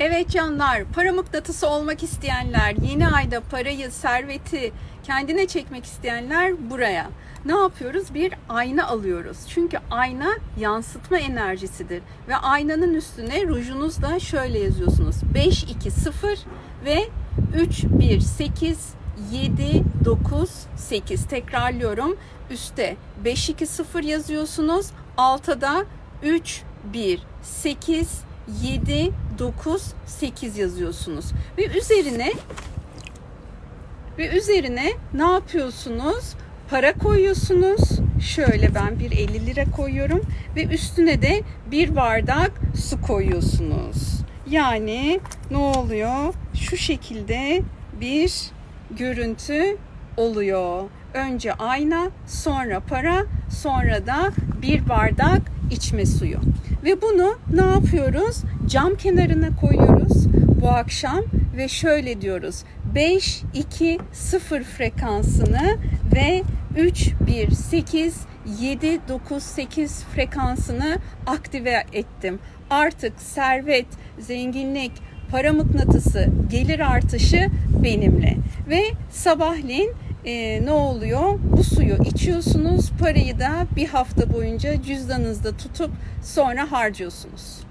Evet canlar, para mıknatısı olmak isteyenler, yeni ayda parayı, serveti kendine çekmek isteyenler buraya. Ne yapıyoruz? Bir ayna alıyoruz. Çünkü ayna yansıtma enerjisidir. Ve aynanın üstüne rujunuzla şöyle yazıyorsunuz. 5, 2, 0 ve 3, 1, 8, 7, 9, 8. Tekrarlıyorum. Üste 5, 2, 0 yazıyorsunuz. Altada 3, 1, 8, 7, 9, 8 yazıyorsunuz. Ve üzerine ve üzerine ne yapıyorsunuz? Para koyuyorsunuz. Şöyle ben bir 50 lira koyuyorum ve üstüne de bir bardak su koyuyorsunuz. Yani ne oluyor? Şu şekilde bir görüntü oluyor. Önce ayna, sonra para, sonra da bir bardak içme suyu. Ve bunu ne yapıyoruz? Cam kenarına koyuyoruz bu akşam ve şöyle diyoruz. 5 2 0 frekansını ve 3 1 8 7 9 8 frekansını aktive ettim. Artık servet, zenginlik, para mıknatısı, gelir artışı benimle. Ve sabahleyin e, ne oluyor? Bu suyu içiyorsunuz, parayı da bir hafta boyunca cüzdanınızda tutup sonra harcıyorsunuz.